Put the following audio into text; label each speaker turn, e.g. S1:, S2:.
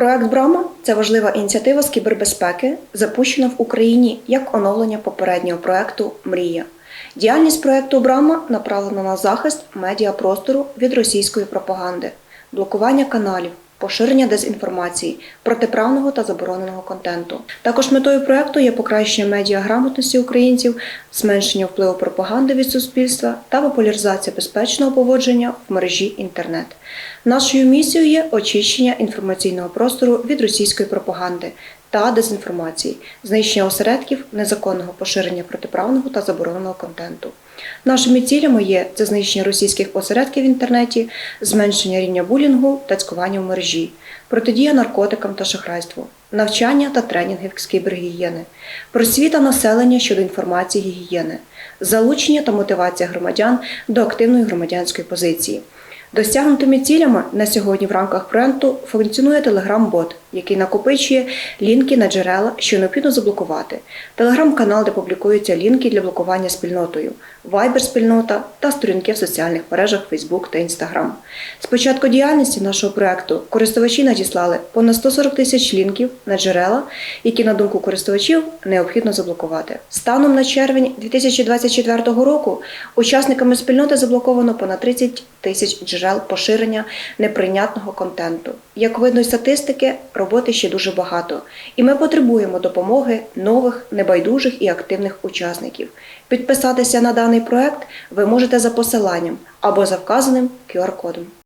S1: Проект Брама це важлива ініціатива з кібербезпеки, запущена в Україні як оновлення попереднього проекту Мрія. Діяльність проекту Брама направлена на захист медіапростору від російської пропаганди, блокування каналів, поширення дезінформації, протиправного та забороненого контенту. Також метою проекту є покращення медіаграмотності українців, зменшення впливу пропаганди від суспільства та популяризація безпечного поводження в мережі інтернет. Нашою місією є очищення інформаційного простору від російської пропаганди та дезінформації, знищення осередків незаконного поширення протиправного та забороненого контенту. Нашими цілями є це знищення російських посередків в інтернеті, зменшення рівня булінгу та цькування в мережі, протидія наркотикам та шахрайству, навчання та тренінги з кібергігієни, просвіта населення щодо інформації гігієни, залучення та мотивація громадян до активної громадянської позиції. Досягнутими цілями на сьогодні в рамках проекту функціонує Telegram-бот, який накопичує лінки на джерела, що необхідно заблокувати, телеграм-канал, де публікуються лінки для блокування спільнотою, Viber-спільнота та сторінки в соціальних мережах Facebook та Instagram. З початку діяльності нашого проекту користувачі надіслали понад 140 тисяч лінків на джерела, які, на думку користувачів, необхідно заблокувати. Станом на червень 2024 року учасниками спільноти заблоковано понад 30 тисяч джерел поширення неприйнятного контенту. Як видно з статистики, роботи ще дуже багато, і ми потребуємо допомоги нових, небайдужих і активних учасників. Підписатися на даний проект ви можете за посиланням або за вказаним QR-кодом.